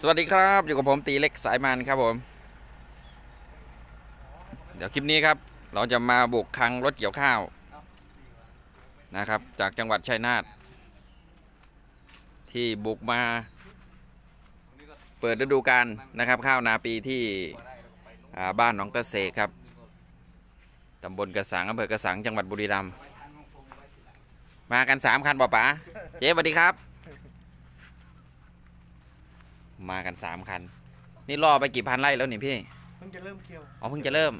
สวัสดีครับอยู่กับผมตีเล็กสายมันครับผม เดี๋ยวคลิปนี้ครับ เราจะมาบุกคังรถเกี่ยวข้าวนะครับ จากจังหวัดชัยนาทที่บุกมา เปิดฤดูกาลนะครับ ข้าวนาปีที่บ้านหนองตะเสกครับตำบลกระสังอำเภอกระสังจังหวัดบุรีรัมย์มากันสามคันป่ป๋าเจ๊สวัสดีครับ มากันสามคัน นี่ล่อไปกี่พันไร่แล้วนี่พี่เพิ่งจะเริ่มเคี่ยวอ๋อเพิ่งจะเริ่ม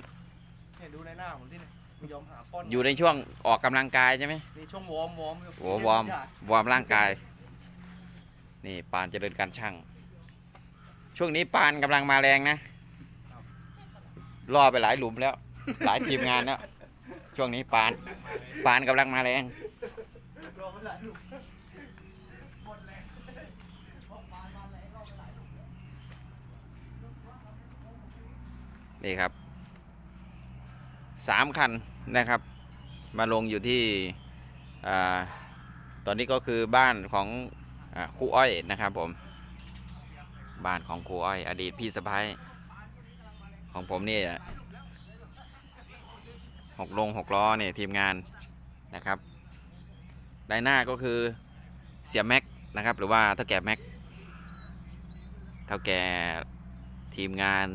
เนี่ยดูในหน้าผมที่เนี่ยไม่ยอมหาป้อนอยู่ในช่วงออกกำลังกายใช่ไหมนี่ช่วงวอร์มวอร์มโอ้วอร์มวอร์มร่างกาย นี่ปานเจริญการช่าง ช่วงนี้ปานกำลังมาแรงนะล่อไปหลายหลุมแล้ว หลายทีมงานแล้วช่วงนี้ปานปานกำลังมาแรง รอไม่ได้ลูก นี่ครับสามคันนะครับ มาลงอยู่ที่ตอนนี้ก็คือบ้านของอครูอ้อยนะครับผม บ้านของครูอ้อย อดีตพี่สะพ้ายของผมนี่หกลงหกล้อเนี่ยทีมงานนะครับด้านหน้าก็คือเสียแม็กนะครับ หรือว่าเท่าแก่แม็กเท่าแก่ทีมงาน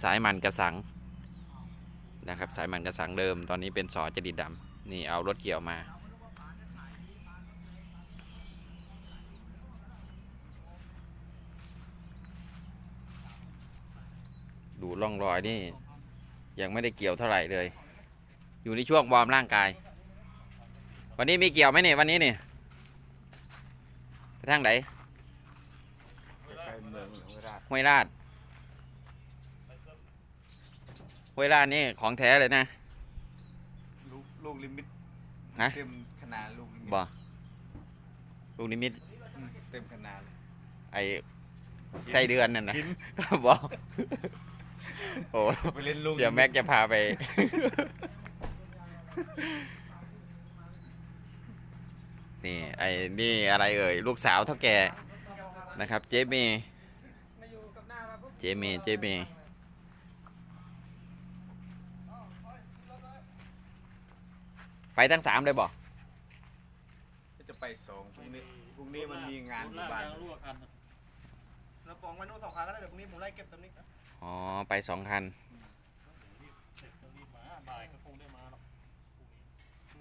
สายมันกระสังนะครับ สายมันกระสังเดิม ตอนนี้เป็นสอจดิดดำนี่เอารถเกี่ยวมา ดูร่องรอยนี่ ยังไม่ได้เกี่ยวเท่าไหร่เลย อยู่ในช่วงวอร์มร่างกาย วันนี้มีเกี่ยวไหมเนี่ยวันนี้นี่ไปทางไหนไห้วยราด ห้วยราดนี่ของแท้เลยนะ ลูกลูกลิมิตฮะ เต็มขนาดลูกลิมิตบ่ลูกนิมิตอืมเต็มขนาดเลยไอไส้เดือนนั่นนะบอกโอ้ ไปเล่นลูกเสียแม็กจะพาไป นี่ไอ้นี่อะไรเอ่ย ลูกสาวเท่าแก่นะครับ เจเมย์เจเมย์เจเมย์ ไปทั้งสามเลยบอกก็จะไปสองพรุ่งนี้พรุ่งนี้มันมีงานอยู่บ้านเราปองไว้นู่นสองครั้งก็ได้เดี๋ยวพรุ่งนี้ผมไล่เก็บตำนิกนะอ๋อ ไปสองคัน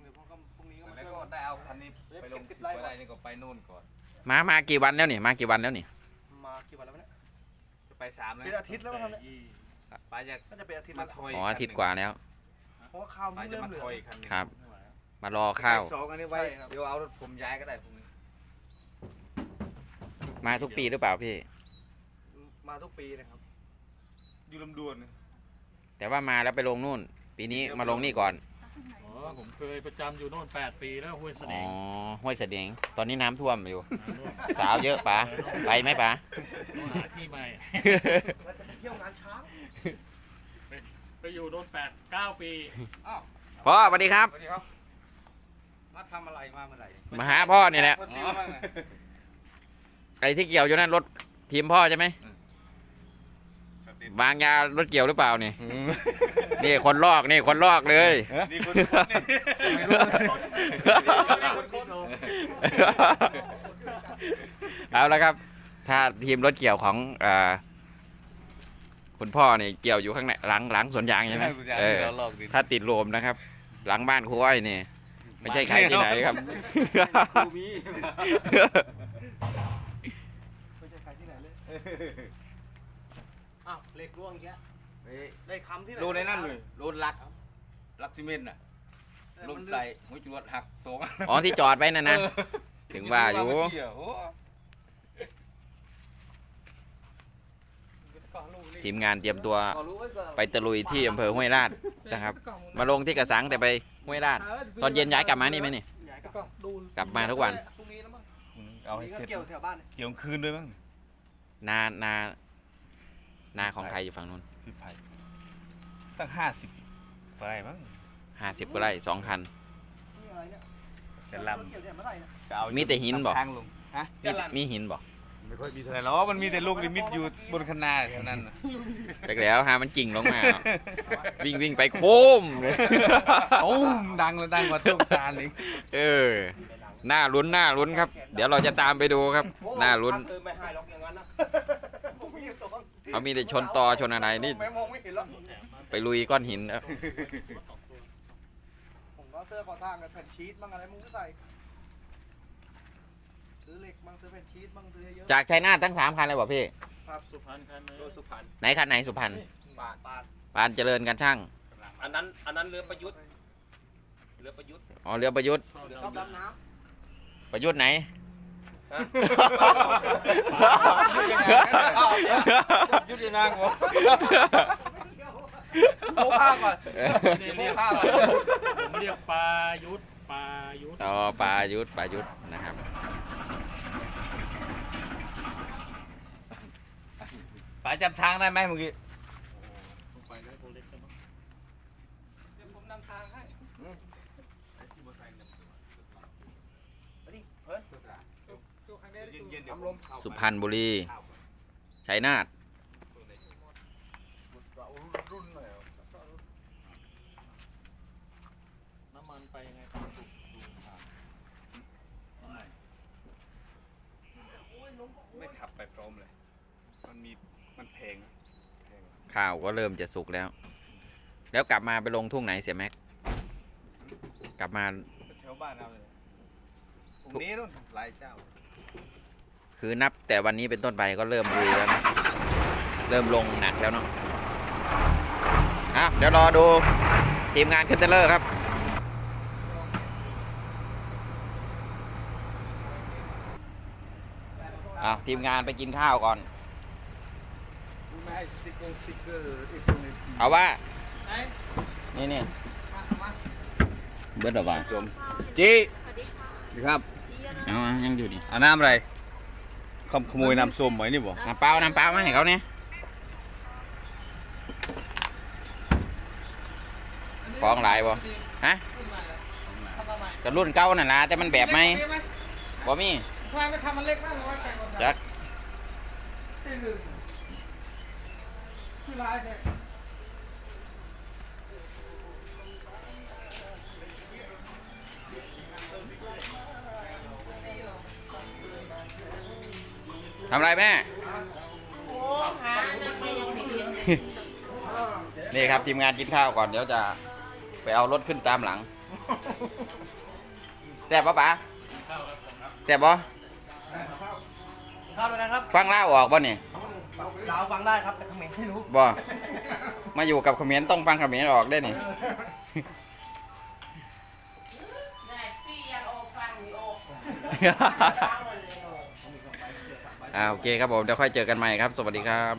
เดี๋ยวพอก็พรุ่งนี้ก็มาแล้วช่วยก็ได้เอาคันนี้ไปลงสิบกว่าไร่นี่ก็ไปนู่นก่อน มามากี่วันแล้วนี่มากี่วันแล้วนี่มากี่วันแล้วเนี่ยจะไปสามแล้วเป็นอาทิตย์แล้วมาทำเนี่ยป้าจะน่าจะเป็นอาทิตย์มาแล้วถอยอ๋ออาทิตย์กว่าแล้วเพราะว่าข้าวป้ามันจะเริ่มมาเหลือถอยคันหนึงครับ มารอข้าวไปสองอันนี้ไว้ใช่ครับ เดี๋ยวเอารถผมย้ายก็ได้พรุ่งนี้มาทุกปีหรือเปล่าพี่ มาทุกปีนะครับ อยู่ลำดวนนี่แต่ว่ามาแล้วไปลงนู่น ปีนี้มาลงนี่ก่อนอ๋อผมเคยประจำอยู่โน่น 8 ปีแล้วห้วยเสอ๋น่อห์ห้วยเสดงตอนนี้น้ำท่วมอยู่หาโน่นสาวเยอะปะไปไหมปะต้องหาที่ใหม่ เราจะไปเที่ยวงานช้าง ไปอยู่โน่น8 9 ปี พ่อสวัสดีครับ สวัสดีครับมา ทำอะไรมาเมื่อไหร่มาหาพ่อเนี่ยแหละ คนติวบ้างไงไอ้ที่เกี่ยวอยู่นั่นรถทีมพ่อใช่ไหมวางยารถเกี่ยวหรือเปล่านี่ นี่คนลอกนี่คนลอกเลย นี่คนคนนี่ไม่รู้เอาละครับ ถ้าทีมรถเกี่ยวของอ่าคุณพ่อนี่เกี่ยวอยู่ข้างในหลังหลังสวนยางใช่ไหมเออลอกดิ ถ้าติดโลมนะครับ หลังบ้านครูอ้อยนี่ ไม่ใช่ใครที่ไหนครับมีไม่ใช่ใครที่ไหนเลยอ้าวเหล็กร่วงแยะได้คำที่ไหนรูในนั่นเลยรูนลักลักซิเมนต์น่ะแต่รูมันนใส่หัวจรวดหักสองอันอ๋อที่จอดไว้นั่นนะ ถึงว่าอยู่เมื่กี้ะโอ้ทีมงานเตรียมตัวก็รู้ไว้ก่อน ไปตะลุยที่อำเภอห้วยราชนะครับ มาลงที่กระสังแต่ไป ห้วยราชตอนเย็นย้ายกลับมานี่ไหมนี่ย้ายกลับกลับมาทุกวันพรุ่งนี้แล้วมั้งเอาให้พเสร็รุ่จงนี้ก็เกี่ยวแถวบ้านเนี่ยเกี่ยวคืนด้วยมั้งนานานาของใครอยู่ฝั่งนู้นพี่ไผ่ตั้งห้าสิบไปมั้งห้าสิบก็ไร่สองคันนี่อะไรเนี่ยจะลเกี่ยวเนี่ยเมื่อไหร่เนี่ยำจะเอามีแต่หินบอกทางลงฮะมีมีหินบอกม ไม่ค่อยมีเท่าไหร่หรอกมันมีแต่ลูกลิมิตอยู่บนคันนาแถวนั้นน่ะไปแล้วหามันกิ่งลงมาเนาะวิ่งวิ่งไปโค้มเลยโอ้มดังเลยดังกว่าตุ้มตาลอีกเออหน้าลุ้นหน้าลุ้นครับ เดี๋ยวเราจะตามไปดูครับ หน้าลุ้นเออไม่ให้หรอกอย่างนั้นนะผมมีสองเขามีแต่ชนตอชนอะไรนี่แม่มองไม่เห็นแล้วไปลุยก้อนหินแล้วผมก็เสื้อก่อสร้างกับแผ่นชีตบ้างอะไรมึงก็ใส่ซื้อเหล็ก บ้างซื้อแผ่นชีตบ้างซื้อเยอะจากชัยนาททั้งสามคันเลยบอกพี่ ครับสุพรรณคันนี้โดยสุพรรณไหนคันไหนสุพรรณบาทบาทปานเจริญกันช่าง อันนั้นอันนั้นเรือประยุทธ์เรือประยุทธ์อ๋อเรือประยุทธ์ชอบดำน้ประยุทธ์ไหน ฮะยุตินางวะำโม้ข้าวก่อนโม้ข้าวก่อนผมเรียกปลายุทธปลายุทธอ๋อปายุทธปายุทธนะครับ ป๋าจำทางได้ไหมเมื่อกี้ไปได้ตัวเล็กใช่ไหมผมนำทางให้เย็นๆเดี๋ยวลมสุพรรณบุรีชัยนาทน้ำมันไปยังไงครับดูดูทางไม่ขับไปพร้อมเลย มันมี มันแพงข้าวก็เริ่มจะสุกแล้ว แล้วกลับมาไปลงทุ่งไหนเสียแม็ก กลับมาแถวบ้านเราเลยพรุ่งนี้นู่นหลายเจ้า คือนับแต่วันนี้เป็นต้นไปก็เริ่มลุยแล้วนะเริ่มลงหนักแล้วเนาะอะเดี๋ยวรอดูทีมงานคันเทเลอร์ครับอะทีมงานไปกินข้าวก่อนไม่ ให้สติ๊กเกอร์สติ๊กเกอร์ไอ้ตรงนี้เอาว่านี่นี่เบิร์ดหรอวะสมจีครับเอาเอายังอยู่นี่เอาน้ำอะไรขโมขโมยน้ำส้มไว้นี่บ่น้ำเปล่าน้ำเปล่ามาให้เขาเนี่ยฟ้องหลายบ่ฮะก็รุ่นเก่านั่นล่ะแต่มันแบบไหมบ่มีทำไมไม่ทำมันเล็กมากเลยว่าแกงกว่าจักตีหนึ่ง คือร้ายแท้ทำอะไรแม่ นี่ครับทีมงานกินข้าวก่อนเดี๋ยวจะไปเอารถขึ้นตามหลังแซ่บปะป๋าแซ่บปะข้าวด้วยกันครับ ฟังเล่าวออกป่ะนี่ ดาวฟังได้ครับแต่เขมรไม่รู้บ่มาอยู่กับเขมรต้องฟังเขมรออกได้นี่ได้ปียันโอฟังโออ่าโอเคครับผมเดี๋ยวค่อยเจอกันใหม่ครับ สวัสดีครับ